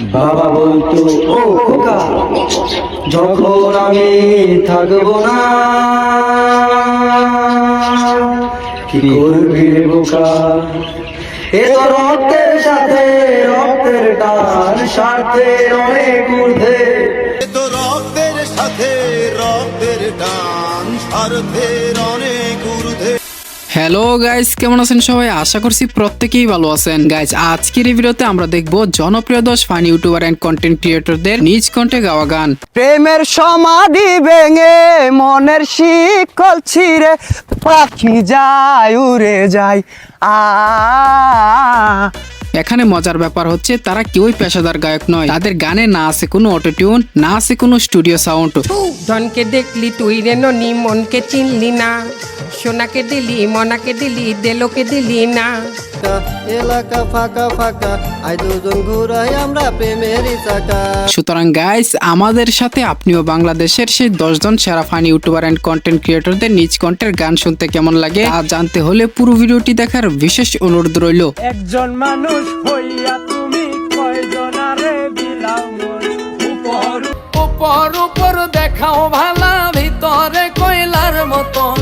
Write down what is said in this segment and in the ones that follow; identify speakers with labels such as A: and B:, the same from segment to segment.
A: বাবা বলতো, ও খোকা, যখন আমি থাকব না, কি করবি রে বোকা? এ তো রক্তের সাথে, রক্তের টান, স্বার্থের অনেক ঊর্ধ্বে।
B: তো রক্তের সাথে, রক্তের টান, স্বার্থের অনেক ঊর্ধ্বে।
C: হ্যালো গাইস কেমন আছেন সবাই? আশা করছি প্রত্যেকেই ভালো আছেন। গাইস আজকের এই ভিডিওতে আমরা দেখব জনপ্রিয় দশ ফান ইউটিউবার এন্ড কন্টেন্ট ক্রিয়েটরদের নিজ কণ্ঠে গাওয়া গান।
D: প্রেমের সমাধি ভেঙে মনের শিকল ছিঁড়ে পাখি যায়, উড়ে যায়। আ
C: এখানে মজার ব্যাপার হচ্ছে তারা কেউই পেশাদার গায়ক নয়। তাদের গানে না আছে কোনো অটোটিউন না আছে কোনো স্টুডিও সাউন্ড
E: ধনকে দেখলি তুই রে ননি মনকে চিনলি না। সোনাকে দিলি মনাকে দিলি দেলোকে দিলি না।
F: এলাকা ফাঁকা ফাঁকা আই দুজন ঘুরাই আমরা প্রেমেরই চাকা।
C: সুতরাং গাইস আমাদের সাথে আপনিও বাংলাদেশের সেই দশজন সেরা ফান ইউটিউবার এন্ড কন্টেন্ট ক্রিয়েটরদের নিজ কণ্ঠের গান শুনতে কেমন লাগে তা জানতে হলে পুরো ভিডিওটি দেখার বিশেষ অনুরোধ রইল।
D: একজন মানুষ হইয়া তুমি কয়জনারে বিলাও মন উপর।
C: উপর উপর দেখাও ভালা ভিতরে কয়লার মতন।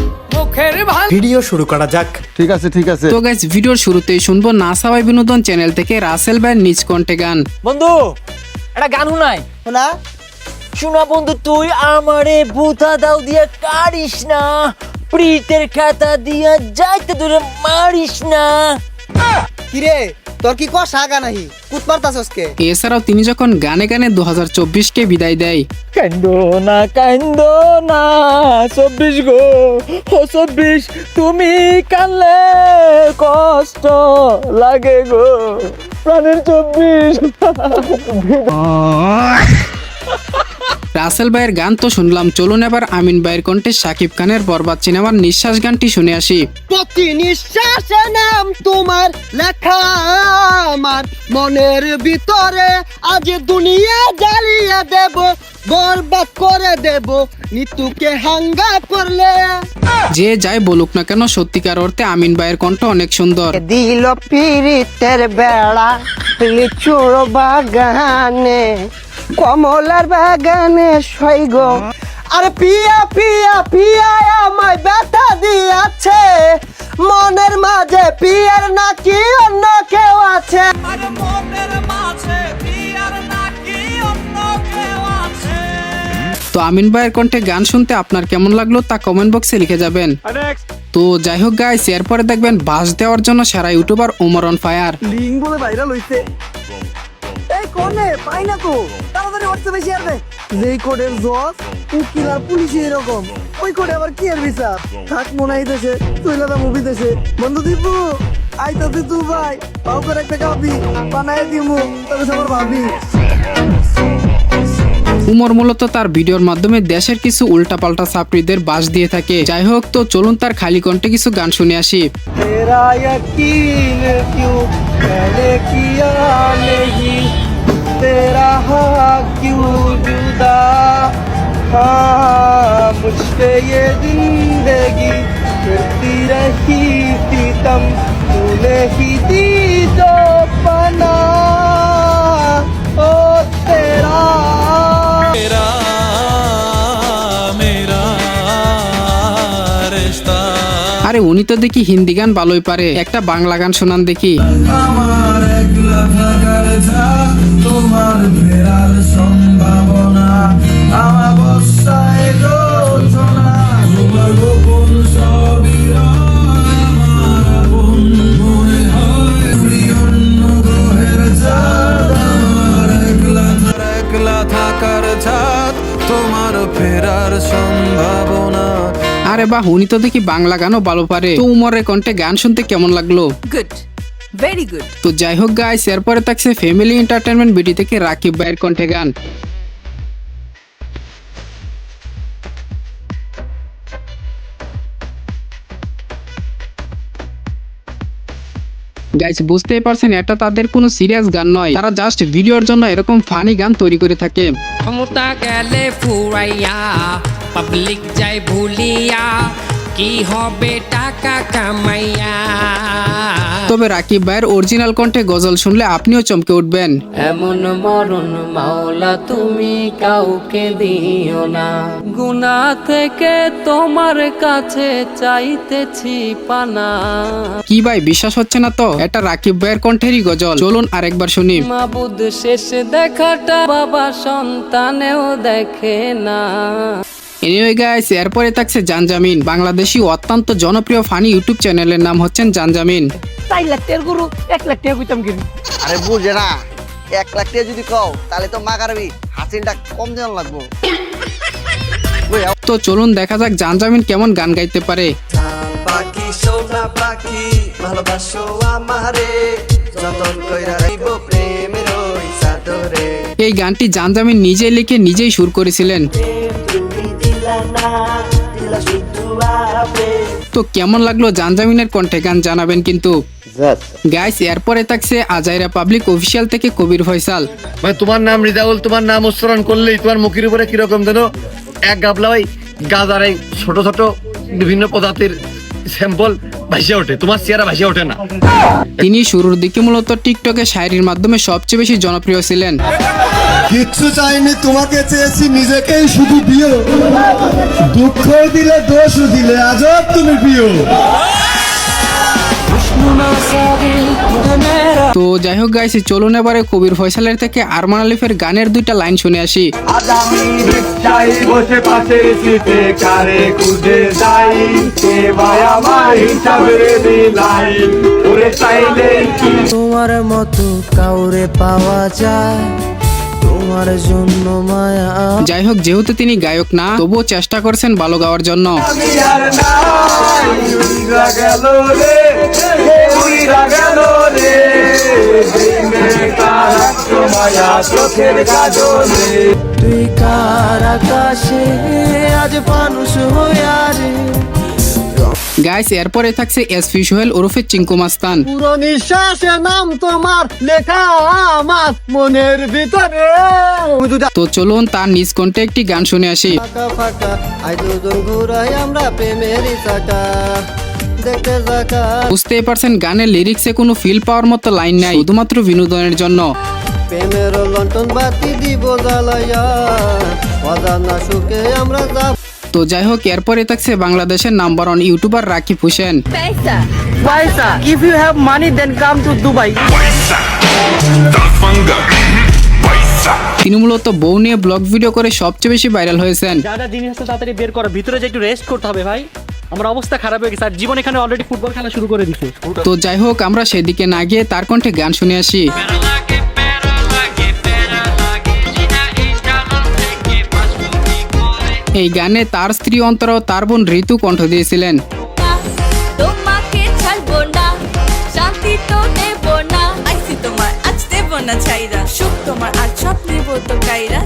G: ভিডিও শুরু করা যাক। ঠিক আছে ঠিক আছে।
C: তো গাইস ভিডিওর শুরুতেই শুনব নাসাবাই বিনোদন চ্যানেল থেকে রাসেল ভাইয়ের নিজ কণ্ঠে গান।
H: বন্ধু একটা গান শুনাই।
F: শোনা।
H: শোনা বন্ধু তুই আমারে বুথা দাও দিয়া কারিস না। প্রীতের খাতা দিয়া যাইতে দূরে মারিস না।
F: কিরে? তোর কি কষা গা নাহি? কুত পারতাছস কে?
C: এছাড়াও তিনি যখন গানে গানে দু কে বিদায় দেয়।
H: কান্দো না কান্দো না চব্বিশ গো ও চব্বিশ তুমি কানলে কষ্ট লাগে গো। প্রাণের চব্বিশ।
C: রাসেল ভাইয়ের গান তো শুনলাম চলুন এবার আমিন ভাইয়ের কণ্ঠে সাকিব খানের বরবাদ সিনেমার নিঃশ্বাস গানটি শুনে আসি।
F: প্রতি নিঃশ্বাসে নাম তোমার লেখা আমার। মনের ভিতরে আজ দুনিয়া জ্বালিয়ে দেব বরবাদ করে দেব নিতুকে হাঙ্গা করলে।
C: যে যাই বলুক না কেন সত্যিকার অর্থে আমিন ভাইয়ের কণ্ঠ অনেক সুন্দর।
D: দিল পিরিতের বেড়া লিচুর বাগানে। কমলার বাগানে সৈগ
F: আরে পিয়া পিয়া পিয়া আমায় ব্যথা দিয়াছে। মনের মাঝে পিয়ার নাকি অন্য কেউ আছে?
C: তো আমিন ভাইয়ের কণ্ঠে গান শুনতে আপনার কেমন লাগল তা কমেন্ট বক্সে লিখে যাবেন। তো যাই হোক গাইস এরপরে দেখবেন বাস দেওয়ার জন্য সেরা youtuber Omar on fire.
F: Link বলে ভাইরাল হইছে। এই কোনে পাই না তো। হোয়াটসঅ্যাপে শেয়ার যেই জজ উকিল আর পুলিশ এরকম। ওই কোডে আবার কি আর বিচার? থাক তুই লাদা মুভি দেশে বন্ধু দীপু আইতাছি তুই ভাই পাও করে একটা কাপি দিমু তবে সবার ভাবি।
C: উমর মূলত তার ভিডিওর মাধ্যমে দেশের কিছু উল্টাপাল্টা ছাত্রীদের বাস দিয়ে থাকে। যাই হোক তো চলুন তার খালি কণ্ঠে কিছু গান শুনে আসি।
F: তেরা কিউ तेरा हाँ क्यों जुदा? हाँ मुझ पे ये ज़िंदगी फिरती रही थी तम। तूने ही दी तो पना।
C: আরে উনি তো দেখি হিন্দি গান ভালোই পারে। একটা বাংলা গান শোনান দেখি।
B: একলা
C: আরে বাহ উনি তো দেখি বাংলা গানও ভালো পারে। তো উমরের কণ্ঠে গান শুনতে কেমন লাগল?
E: গুড ভেরি গুড
C: তো যাই হোক গাইস এরপরে থাকছে ফ্যামিলি এন্টারটেনমেন্ট বিডি থেকে রাকিব ভাইয়ের কণ্ঠে গান। গাইস বুঝতেই পারছেন এটা তাদের কোনো সিরিয়াস গান নয়। তারা জাস্ট ভিডিওর জন্য এরকম ফানি গান তৈরি করে থাকে।
E: ক্ষমতা গেলে ফুরাইয়া পাবলিক যায় ভুলিয়া কি হবে টাকা কামাইয়া?
C: তবে রাকিব ভাইয়ের অরিজিনাল কণ্ঠে গজল শুনলে আপনিও চমকে উঠবেন।
I: এমন মরণ মাওলা তুমি কাউকে দিও না। গুনা থেকে তোমার কাছে চাইতেছি পানা।
C: কি ভাই বিশ্বাস হচ্ছে না তো? এটা রাকিব ভাইয়ের কণ্ঠেরই গজল। চলুন আরেকবার শুনি।
I: মাবুদ শেষ দেখাটা বাবা সন্তানেও দেখে না।
C: এনিওয়ে গাইস এরপরে থাকছে জানজামিন। বাংলাদেশি অত্যন্ত জনপ্রিয় ফানি ইউটিউব চ্যানেলের নাম হচ্ছেন জানজামিন।
D: চার লাখ টাকার গরু এক লাখ টাকা কইতাম কিনি।
F: আরে বুঝে না এক লাখ টাকা যদি কও তাহলে তো মাগারবি হাসিনটা কম দেওয়ার লাগবো।
C: তো চলুন দেখা যাক জানজামিন কেমন গান গাইতে পারে।
A: পাখি সোনা পাখি ভালোবাসো আমারে যতন কইরা রাখব প্রেমের ওই সাদরে
C: এই গানটি জানজামিন নিজেই লিখে নিজেই সুর করেছিলেন। তো কেমন লাগল জানজামিনের কণ্ঠে গান জানাবেন কিন্তু? গাইস এরপরে থাকছে আজাইরা পাবলিক অফিসিয়াল থেকে কবির ফয়সাল।
G: ভাই তোমার নাম রিদাউল তোমার নাম উচ্চারণ করলেই তোমার মুখের উপরে কীরকম যেন এক গাবলা ওই গাদার এই ছোট ছোট বিভিন্ন প্রজাতির স্যাম্পল ভাসিয়ে ওঠে। তোমার চেহারা ভাসিয়ে ওঠে না।
C: তিনি শুরুর দিকে মূলত টিকটকে শায়রির মাধ্যমে সবচেয়ে বেশি জনপ্রিয় ছিলেন।
B: কিচ্ছু চাইনি তোমাকে চেয়েছি নিজেকেই শুধু দিও দুঃখ দিলে দোষ দিলে আজব তুমি প্রিয়।
C: তো যাই হোক গাইছি চলুন এবারে কবির ফয়সালের থেকে আরমান আলিফের গানের দুইটা লাইন শুনে আসি।
I: তোমার মতো কাউরে পাওয়া যায়। তোমার জন্য মায়া।
C: যাই হোক যেহেতু তিনি গায়ক না তবুও চেষ্টা করছেন ভালো গাওয়ার জন্য।
I: তুই কার আকাশে আজ মানুষ হইয়া রে।
C: গাইস এরপরে থাকছে এসপি সোহেল ওরফে চিঙ্কু মাস্তান।
F: পুরো নিঃশ্বাসে নাম তোমার লেখা আমার মনের ভিতরে।
C: তো চলুন তার নিজ কণ্ঠে একটি গান শুনে আসি।
I: ফাঁকা ফাঁকা আই দুজন ঘুরাই আমরা প্রেমেরই চাকা।
C: বুঝতেই পারছেন গানের লিরিক্সে কোনো ফিল পাওয়ার মতো লাইন নাই শুধুমাত্র বিনোদনের জন্য।
I: প্রেমের লন্ঠন বাতি দিব জ্বালাইয়া অজানা সুখে আমরা যাব
C: তো যাই হোক এরপরে থাকছে বাংলাদেশের number one youtuber Rakib Hossain.
D: If you have money then come to Dubai
C: তিনি মূলত বউ নিয়ে ব্লগ ভিডিও করে সবচেয়ে বেশি ভাইরাল হয়েছেন।
J: যা জিনিস আছে তাড়াতাড়ি বের করো ভিতরে যে একটু রেস্ট করতে হবে ভাই। আমার অবস্থা খারাপ হয়ে গেছে আর জীবন এখানে অলরেডি ফুটবল খেলা শুরু করে দিছে।
C: তো যাই হোক আমরা সেদিকে না গিয়ে তার কণ্ঠে গান শুনে আসি। এই গানে তার স্ত্রী অন্তরাও তার বোন ঋতু কণ্ঠ দিয়েছিলেন।
K: তোমার, আজ সব নেব তো কাইরা।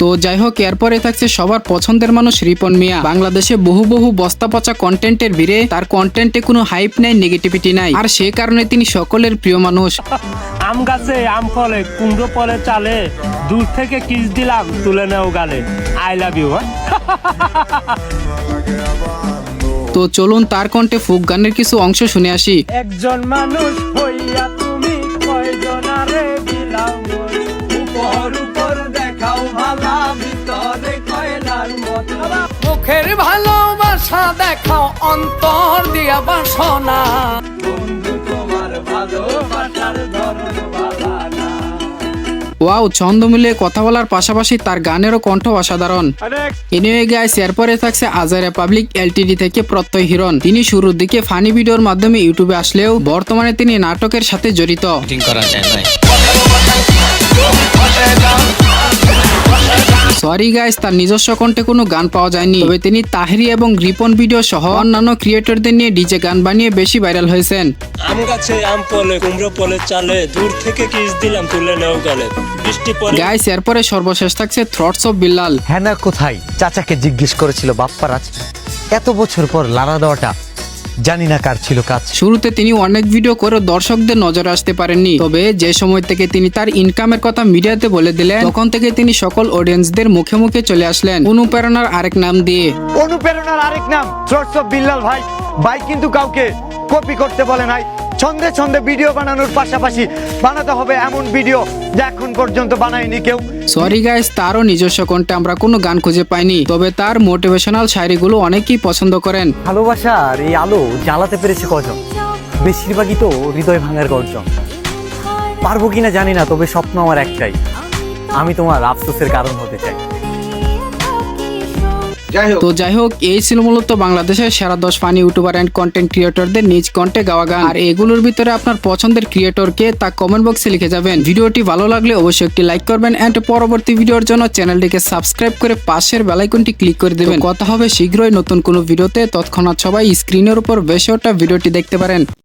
C: তো যাই হোক এরপরে থাকছে সবার পছন্দের মানুষ রিপন মিয়া। বাংলাদেশে বহু বহু বস্তা পচা কন্টেন্টের ভিড়ে তার কন্টেন্টে কোনো হাইপ নাই নেগেটিভিটি নাই। আর সে কারণে তিনি সকলের প্রিয় মানুষ।
J: আম গাছে আম ফলে কুমড়ো ফলে চালে দূর থেকে কিস দিলাম তুলে নেও গালে। আই লাভ ইউ
C: তো চলুন তার কণ্ঠে ফোক গানের কিছু অংশ শুনে আসি।
J: একজন মানুষ হইয়া তুমি কয়জনারে দিলাম
I: মুখের ভালোবাসা দেখাও অন্তর দিয়া বাসনা।
C: ওয়াও ছন্দ মিলে কথা বলার পাশাপাশি তার গানেরও কণ্ঠ অসাধারণ। এনিওয়ে গাইস এরপরে থাকছে আজারে পাবলিক এলটিডি থেকে প্রত্যয় হিরণ। তিনি শুরুর দিকে ফানি ভিডিওর মাধ্যমে ইউটিউবে আসলেও বর্তমানে তিনি নাটকের সাথে জড়িত। সরি গাইস তার নিজস্ব কণ্ঠে কোনো গান পাওয়া যায়নি। তবে তিনি তাহরি এবং রিপন ভিডিও সহ অন্যান্য ক্রিয়েটরদের নিয়ে ডিজে গান বানিয়ে বেশি ভাইরাল হয়েছেন।
J: আম গাছে আম ফলে কুমড়ো ফলে চালে দূর থেকে কিস দিলাম তুলে নেও গালে।
C: গাইস এরপরে সর্বশেষ থাকছে থ্রটস অফ বিল্লাল
L: হ্যানা কোথায়? চাচাকে জিজ্ঞেস করেছিল বাপ্পারাজ এত বছর পর লানা দেওয়াটা জানি না কার ছিল কাজ।
C: শুরুতে তিনি অনেক ভিডিও করে দর্শকদের নজরে আসতে পারেননি। তবে যে সময় থেকে তিনি তার ইনকামের কথা মিডিয়াতে বলে দিলেন তখন থেকে তিনি সকল অডিয়েন্সদের মুখে মুখে চলে আসলেন অনুপ্রেরণার আরেক নাম দিয়ে।
L: অনুপ্রেরণার আরেক নাম সোর্স অফ বিল্লাল ভাই। ভাই কিন্তু কাউকে কপি করতে বলে নাই। ছন্দে ছন্দে ভিডিও বানানোর পাশাপাশি বানাতে হবে এমন ভিডিও যা এখন পর্যন্ত বানায়নি কেউ।
C: সরি গাইস তারও নিজস্ব কণ্ঠে আমরা কোনো গান খুঁজে পাইনি তবে তার মোটিভেশনাল শায়রিগুলো অনেকেই পছন্দ করেন।
L: ভালোবাসার এই আলো জ্বালাতে পেরেছে কজন? বেশিরভাগই তো হৃদয় ভাঙার গর্জন। পারব কিনা জানি না তবে স্বপ্ন আমার একটাই। আমি তোমার আফসোসের কারণ হতে চাই।
C: তো যাই হোক, এই ছিল মূলত বাংলাদেশের সেরা দশ ফানি ইউটিউবার অ্যান্ড কন্টেন্ট ক্রিয়েটরদের নিজ কন্টে গাওয়া গান। আর এগুলোর ভিতরে আপনার পছন্দের ক্রিয়েটরকে তা কমেন্ট বক্সে লিখে যাবেন। ভিডিওটি ভালো লাগলে অবশ্যই একটি লাইক করবেন অ্যান্ড পরবর্তী ভিডিওর জন্য চ্যানেলটিকে সাবস্ক্রাইব করে পাশের বেলাইকনটি ক্লিক করে দেবেন। কথা হবে শীঘ্রই নতুন কোনো ভিডিওতে। তৎক্ষণাৎ সবাই স্ক্রিনের উপর বেশ ওটা ভিডিওটি দেখতে পারেন।